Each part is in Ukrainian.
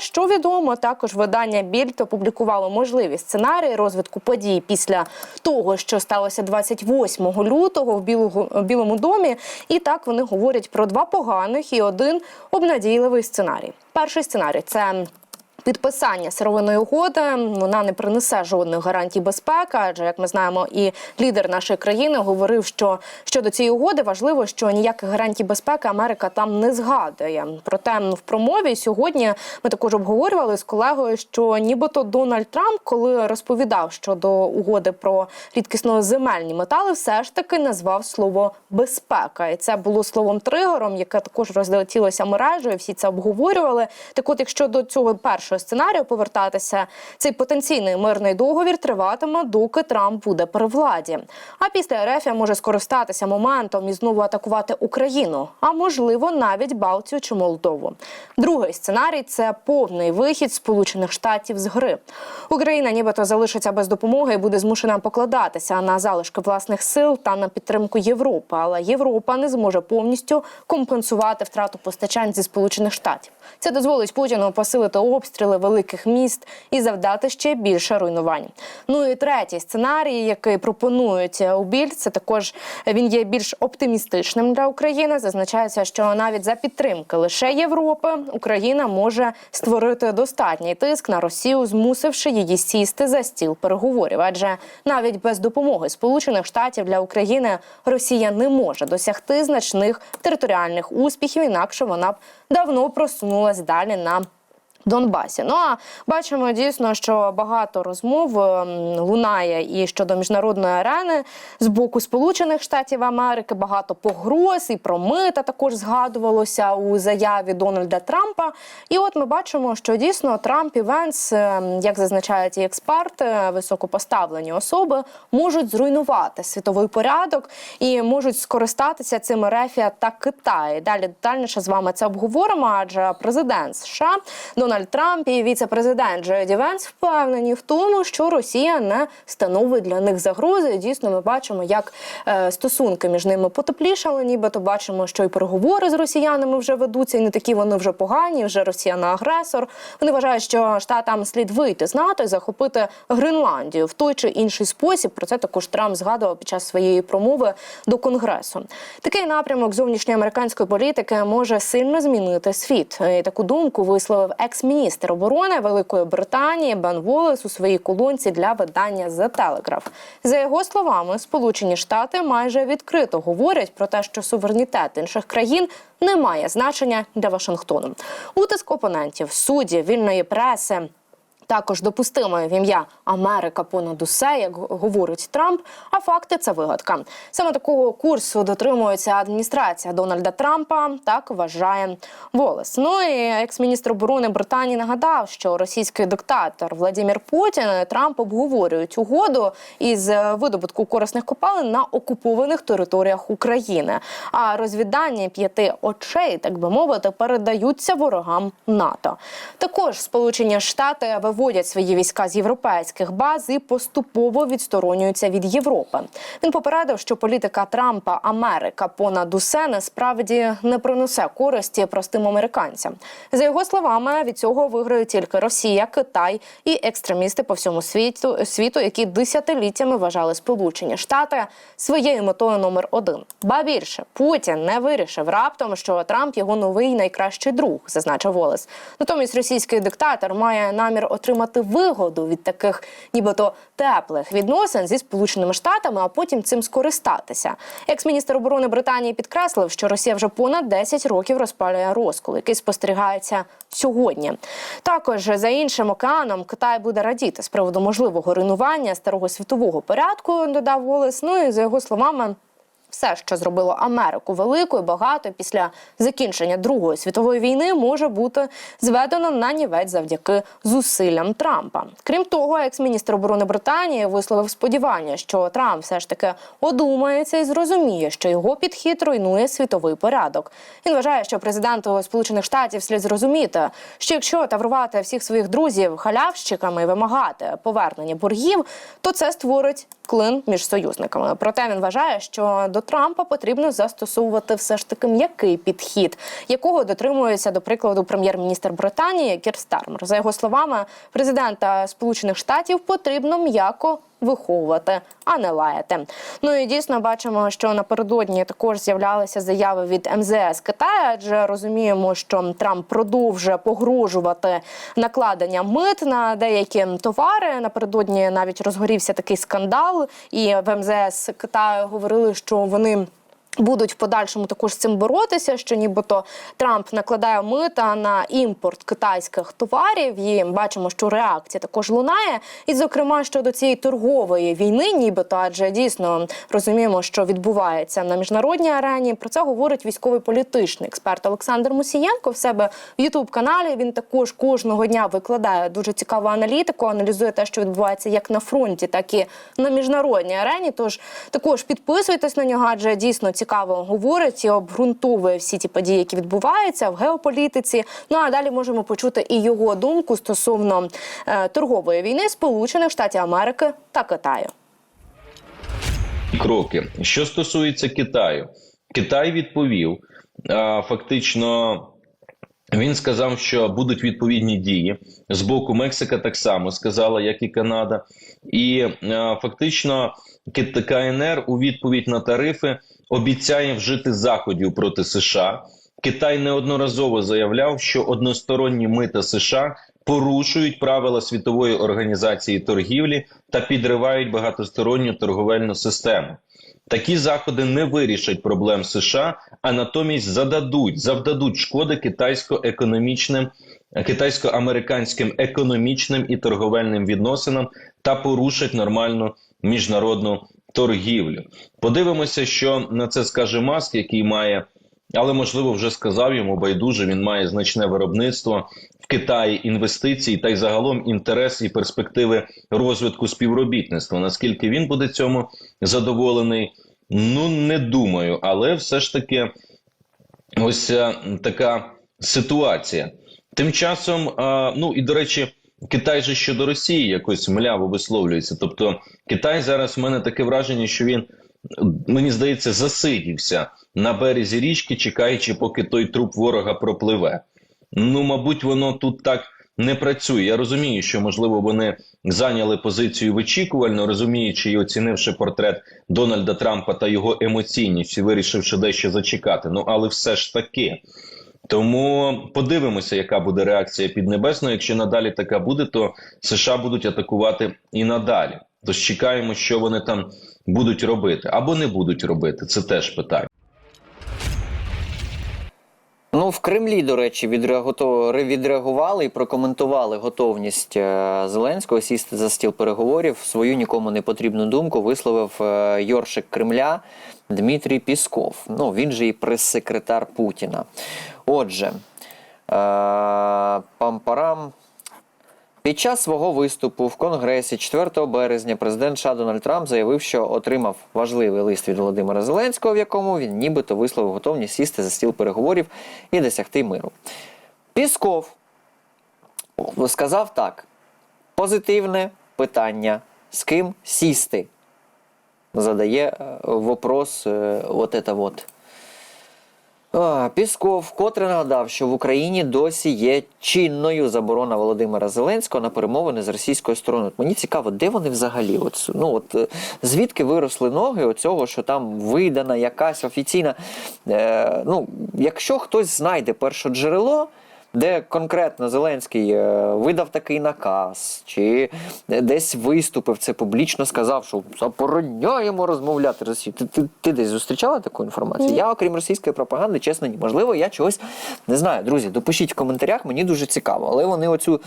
що відомо, також видання Більд опублікувало можливі сценарії розвитку подій після того, що сталося 28 лютого в Білого, Білому домі. І так вони говорять про два поганих і один обнадійливий сценарій. Перший сценарій це. Підписання сировинної угоди вона не принесе жодних гарантій безпеки, адже як ми знаємо, і лідер нашої країни говорив, що щодо цієї угоди важливо, що ніяких гарантій безпеки Америка там не згадує. Проте в промові сьогодні ми також обговорювали з колегою, що нібито Дональд Трамп, коли розповідав щодо угоди про рідкісно земельні метали, все ж таки назвав слово безпека, і це було словом тригером, яке також розлетілося мережею. Всі це обговорювали. Так, от, якщо до цього першого сценарію повертатися, цей потенційний мирний договір триватиме, доки Трамп буде при владі. А після РФ може скористатися моментом і знову атакувати Україну, а можливо навіть Балтію чи Молдову. Другий сценарій це повний вихід Сполучених Штатів з гри. Україна, нібито залишиться без допомоги і буде змушена покладатися на залишки власних сил та на підтримку Європи. Але Європа не зможе повністю компенсувати втрату постачань зі Сполучених Штатів. Це дозволить Путіну посилити обстріли великих міст і завдати ще більше руйнувань. Ну і третій сценарій, який пропонують у Біль, це також він є більш оптимістичним для України. Зазначається, що навіть за підтримки лише Європи Україна може створити достатній тиск на Росію, змусивши її сісти за стіл переговорів. Адже навіть без допомоги Сполучених Штатів для України Росія не може досягти значних територіальних успіхів, інакше вона б давно просунулась далі на. Донбасі. Ну а бачимо дійсно, що багато розмов ем, лунає і щодо міжнародної арени з боку Сполучених Штатів Америки. Багато погроз і про мита також згадувалося у заяві Дональда Трампа. І от ми бачимо, що дійсно Трамп і Венс, ем, як зазначають і експерти, високопоставлені особи можуть зруйнувати світовий порядок і можуть скористатися цим Рефія та Китай. Далі детальніше з вами це обговоримо. Адже президент США Дональд Трамп і віце-президент Джеді Венс впевнені в тому, що Росія не становить для них загрози. Дійсно, ми бачимо, як е, стосунки між ними потеплішали. Нібито бачимо, що і переговори з росіянами вже ведуться, і не такі вони вже погані. Вже Росія на агресор. Вони вважають, що штатам слід вийти з НАТО і захопити Гренландію в той чи інший спосіб. Про це також Трамп згадував під час своєї промови до конгресу. Такий напрямок зовнішньої американської політики може сильно змінити світ. І таку думку висловив екс-міністр оборони Великої Британії Бен Волес у своїй колонці для видання The Telegraph. За його словами, Сполучені Штати майже відкрито говорять про те, що суверенітет інших країн не має значення для Вашингтону. Утиск опонентів, суддів, вільної преси. Також допустимою в ім'я Америка понад усе, як говорить Трамп. А факти це вигадка. Саме такого курсу дотримується адміністрація Дональда Трампа. Так вважає Волес. Ну і екс-міністр оборони Британії нагадав, що російський диктатор Владимир Путін і Трамп обговорюють угоду із видобутку корисних копалин на окупованих територіях України. А розвідання п'яти очей, так би мовити, передаються ворогам НАТО. Також Сполучені Штати виводять свої війська з європейських баз і поступово відсторонюються від Європи. Він попередив, що політика Трампа Америка понад усе насправді не принесе користі простим американцям. За його словами, від цього виграють тільки Росія, Китай і екстремісти по всьому світу, світу, які десятиліттями вважали Сполучені Штати своєю метою номер один. Ба більше Путін не вирішив раптом, що Трамп його новий найкращий друг, зазначив Волес. Натомість російський диктатор має намір отримати вигоду від таких, нібито теплих відносин зі сполученими штатами, а потім цим скористатися. Екс-міністр оборони Британії підкреслив, що Росія вже понад 10 років розпалює розкол, який спостерігається сьогодні. Також за іншим океаном Китай буде радіти з приводу можливого руйнування старого світового порядку. Додав Волес. Ну і за його словами. Все, що зробило Америку великою, багато після закінчення Другої світової війни, може бути зведено на нівець завдяки зусиллям Трампа. Крім того, екс-міністр оборони Британії висловив сподівання, що Трамп все ж таки одумається і зрозуміє, що його підхід руйнує світовий порядок. Він вважає, що президенту Сполучених Штатів слід зрозуміти, що якщо таврувати всіх своїх друзів халявщиками і вимагати повернення боргів, то це створить клин між союзниками. Проте він вважає, що до Трампа потрібно застосовувати все ж таки м'який підхід, якого дотримується до прикладу прем'єр-міністр Британії Кір Стармер. За його словами, президента Сполучених Штатів потрібно м'яко виховувати, а не лаяти. Ну і дійсно бачимо, що напередодні також з'являлися заяви від МЗС Китаю, адже розуміємо, що Трамп продовжує погрожувати накладення мит на деякі товари. Напередодні навіть розгорівся такий скандал, і в МЗС Китаю говорили, що вони. Будуть в подальшому також з цим боротися, що нібито Трамп накладає мита на імпорт китайських товарів. І бачимо, що реакція також лунає. І, зокрема, щодо цієї торгової війни, нібито, адже дійсно розуміємо, що відбувається на міжнародній арені. Про це говорить військовий політичний експерт Олександр Мусієнко в себе в Ютуб каналі. Він також кожного дня викладає дуже цікаву аналітику, аналізує те, що відбувається як на фронті, так і на міжнародній арені. Тож також підписуйтесь на нього, адже дійсно цікаво говорить і обґрунтовує всі ті події, які відбуваються в геополітиці. Ну а далі можемо почути і його думку стосовно е, торгової війни Сполучених Штатів Америки та Китаю. кроки. Що стосується Китаю, Китай відповів фактично. Він сказав, що будуть відповідні дії з боку Мексика, так само сказала, як і Канада, і е, фактично КНР у відповідь на тарифи обіцяє вжити заходів проти США. Китай неодноразово заявляв, що односторонні мита США порушують правила світової організації торгівлі та підривають багатосторонню торговельну систему. Такі заходи не вирішать проблем США, а натомість зададуть завдадуть шкоди китайсько-економічним, китайсько-американським економічним і торговельним відносинам та порушать нормальну міжнародну торгівлю. Подивимося, що на це скаже Маск, який має, але можливо вже сказав йому байдуже. Він має значне виробництво в Китаї інвестицій та й загалом інтерес і перспективи розвитку співробітництва. Наскільки він буде цьому задоволений? Ну не думаю, але все ж таки ось е, така ситуація. Тим часом, е, ну і до речі, Китай же щодо Росії якось мляво висловлюється. Тобто, Китай зараз в мене таке враження, що він мені здається засидівся на березі річки, чекаючи, поки той труп ворога пропливе. Ну, мабуть, воно тут так не працює. Я розумію, що можливо вони зайняли позицію вичікувально, розуміючи і оцінивши портрет Дональда Трампа та його емоційність, і вирішивши дещо зачекати. Ну але все ж таки. Тому подивимося, яка буде реакція Піднебесної. Якщо надалі така буде, то США будуть атакувати і надалі. Тож чекаємо, що вони там будуть робити або не будуть робити. Це теж питання. Ну, в Кремлі, до речі, відреагували і прокоментували готовність е, Зеленського сісти за стіл переговорів. Свою нікому не потрібну думку висловив е, Йоршик Кремля Дмитрій Пісков. Ну, він же і прес-секретар Путіна. Отже, е, пам-парам. Під час свого виступу в Конгресі 4 березня президент США Дональд Трамп заявив, що отримав важливий лист від Володимира Зеленського, в якому він нібито висловив готовність сісти за стіл переговорів і досягти миру. Пісков сказав так: позитивне питання: з ким сісти? Задає е, вопрос е, от это вот. Пісков вкотре нагадав, що в Україні досі є чинною заборона Володимира Зеленського на перемовини з російською стороною. Мені цікаво, де вони взагалі? От, ну, от, е, звідки виросли ноги оцього, що там видана якась офіційна. Е, ну, якщо хтось знайде перше джерело, де конкретно Зеленський е, видав такий наказ, чи десь виступив це публічно сказав, що забороняємо розмовляти Росію. Ти, ти, ти десь зустрічала таку інформацію? Я, окрім російської пропаганди, чесно, ні. Можливо, я чогось не знаю. Друзі, допишіть в коментарях, мені дуже цікаво. Але вони оцю.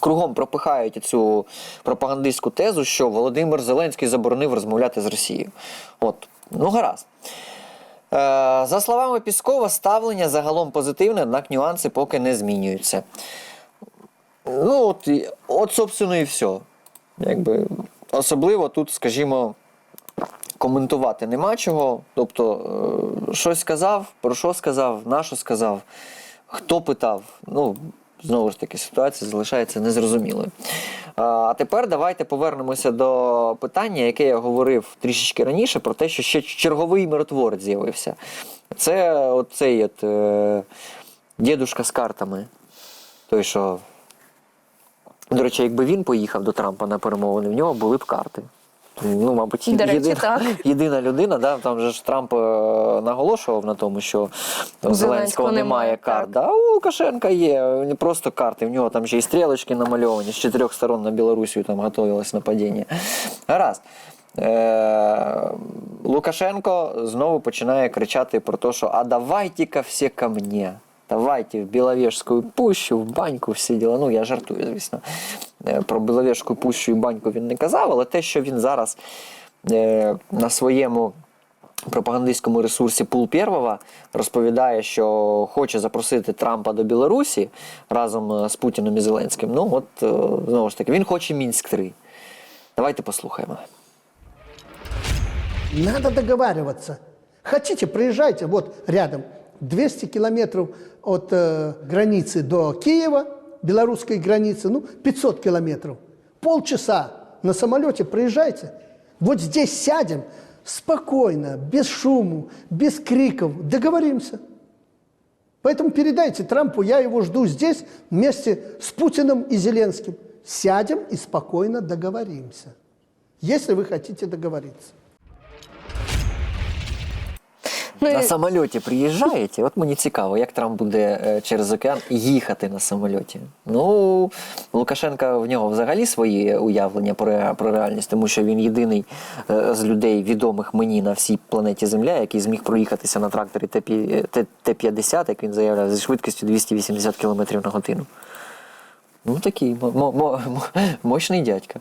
Кругом пропихають цю пропагандистську тезу, що Володимир Зеленський заборонив розмовляти з Росією. От, ну гаразд. Е, За словами Піскова, ставлення загалом позитивне, однак нюанси поки не змінюються. Ну, от, от собственно, і все. Якби, особливо тут, скажімо, коментувати нема чого. Тобто, е, щось сказав, про що сказав, на що сказав, хто питав. Ну, знову ж таки ситуація залишається незрозумілою. А, тепер давайте повернемося до питання, яке я говорив трішечки раніше, про те, що ще черговий миротворець з'явився. Це оцей от, е, дідушка з картами. Той, що. До речі, якби він поїхав до Трампа на перемовини, в нього були б карти. Ну, мабуть, речі, єдина, так. єдина людина, да, там же ж Трамп е, наголошував на тому, що у Зеленського немає карт. Да, у Лукашенка є не просто карти, в нього там ще й стрілочки намальовані з чотирьох сторон на Білорусію там готувалось нападіння. Гаразд. Е, Лукашенко знову починає кричати про те, що а давайте-ка всі ко мне. Давайте в Біловежську пущу, в баньку всі діла. Ну, я жартую, звісно. Е, Про Біловежську пущу і баньку він не казав, але те, що він зараз е, на своєму пропагандистському ресурсі Пул Первого розповідає, що хоче запросити Трампа до Білорусі разом е, з Путіним і Зеленським. Ну, от е, знову ж таки, він хоче Мінськ 3. Давайте послухаємо. Надо договариваться. Хотите, приезжайте, вот рядом, 200 километров от э, границы до Киева, белорусской границы, ну, 500 километров. Полчаса на самолете приезжайте. Вот здесь сядем спокойно, без шуму, без криков, договоримся. Поэтому передайте Трампу, я его жду здесь вместе с Путиным и Зеленским. Сядем и спокойно договоримся, если вы хотите договориться. Ну, і- На самольоті приїжджаєте? От мені цікаво, як Трамп буде е, через океан їхати на самольоті. Ну, Лукашенка в нього взагалі свої уявлення про, про реальність, тому що він єдиний е, з людей, відомих мені на всій планеті Земля, який зміг проїхатися на тракторі Т-пі- Т- Т-50, як він заявляв, зі швидкістю 280 км на годину. Ну, такий мо- мо- мо- мо- мощний дядька.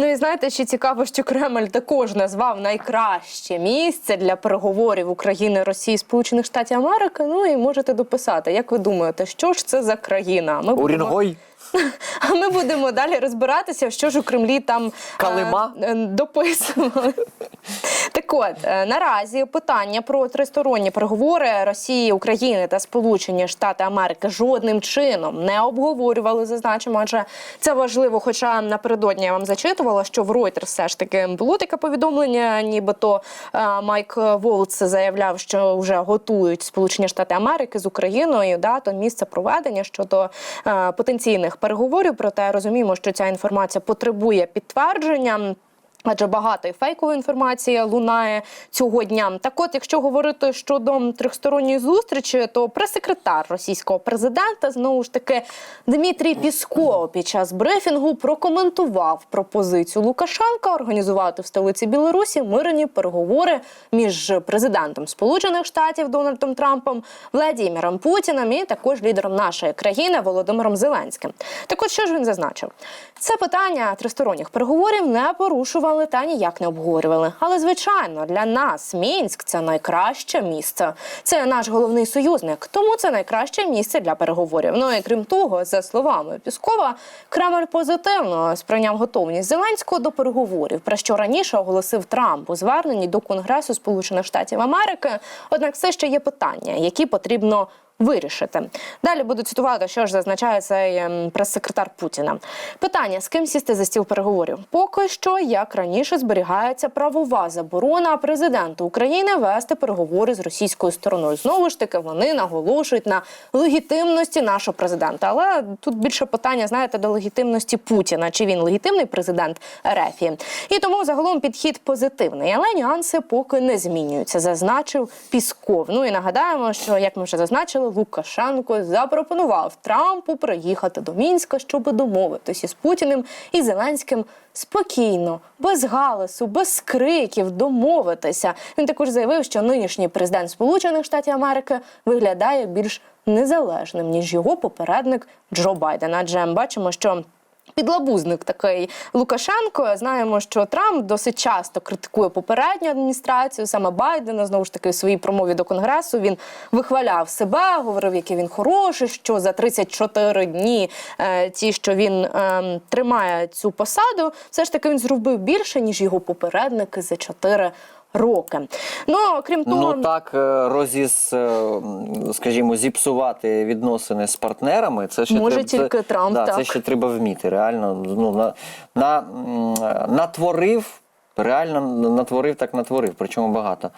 Ну і знаєте, ще цікаво, що Кремль також назвав найкраще місце для переговорів України, Росії, Сполучених Штатів Америки. Ну і можете дописати, як ви думаєте, що ж це за країна? Ми будемо- Урінгой. А ми будемо далі розбиратися, що ж у Кремлі там Калима? е, дописували. Так от, е, наразі питання про тристоронні переговори Росії, України та Сполучені Штати Америки жодним чином не обговорювали, зазначимо, адже це важливо. Хоча напередодні я вам зачитувала, що в Reuters все ж таки було таке повідомлення, нібито е, Майк Волц заявляв, що вже готують Сполучені Штати Америки з Україною дату місце проведення щодо е, потенційних переговорів. Проте розуміємо, що ця інформація потребує підтвердження. Адже багато фейкової інформації лунає цього дня. Так от, якщо говорити щодо трьохсторонньої зустрічі, то прес-секретар російського президента знову ж таки Дмитрій Пісков під час брифінгу прокоментував пропозицію Лукашенка організувати в столиці Білорусі мирні переговори між президентом Сполучених Штатів Дональдом Трампом, Владіміром Путіним і також лідером нашої країни Володимиром Зеленським. Так от що ж він зазначив? Це питання тристоронніх переговорів не порушували та ніяк не обговорювали. Але звичайно, для нас Мінськ це найкраще місце. Це наш головний союзник, тому це найкраще місце для переговорів. Ну і крім того, за словами Піскова, Кремль позитивно сприйняв готовність Зеленського до переговорів, про що раніше оголосив Трамп у зверненні до Конгресу Сполучених Штатів Америки. Однак все ще є питання, які потрібно вирішити. Далі буду цитувати, що ж зазначає цей ем, прес-секретар Путіна. Питання: з ким сісти за стіл переговорів? Поки що, як раніше, зберігається правова заборона президенту України вести переговори з російською стороною. Знову ж таки, вони наголошують на легітимності нашого президента. Але тут більше питання, знаєте, до легітимності Путіна. Чи він легітимний президент РФ? І тому загалом підхід позитивний, але нюанси поки не змінюються, зазначив Пісков. Ну і нагадаємо, що як ми вже зазначили, Лукашенко запропонував Трампу приїхати до Мінська, щоб домовитися з Путіним і Зеленським спокійно, без галасу, без криків домовитися. Він також заявив, що нинішній президент Сполучених Штатів Америки виглядає більш незалежним ніж його попередник Джо Байден. Адже бачимо, що. Підлабузник такий Лукашенко. Знаємо, що Трамп досить часто критикує попередню адміністрацію, саме Байдена. Знову ж таки, в своїй промові до конгресу він вихваляв себе, говорив, який він хороший. Що за 34 дні е, ті, що він е, тримає цю посаду, все ж таки він зробив більше ніж його попередники за 4 роки. Ну крім того, Ну так е, розіс, е, скажімо, зіпсувати відносини з партнерами. Це ще Може треба, це- тільки Трамп, да, Це ще треба вміти. Реально ну на, на натворив. Реально натворив, так натворив, причому багато.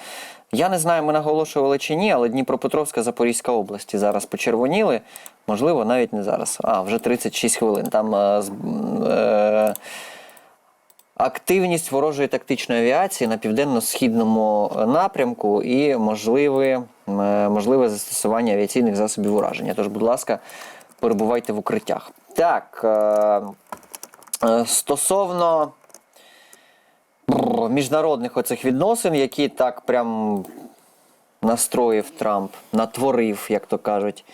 Я не знаю, ми наголошували чи ні, але Дніпропетровська, Запорізька області зараз почервоніли. Можливо, навіть не зараз. А, вже 36 хвилин. Там е, е, активність ворожої тактичної авіації на південно-східному е, напрямку і можливе, е, можливе застосування авіаційних засобів ураження. Тож, будь ласка, перебувайте в укриттях. Так, е, стосовно міжнародних оцих відносин, які так прям настроїв Трамп, натворив, як то кажуть.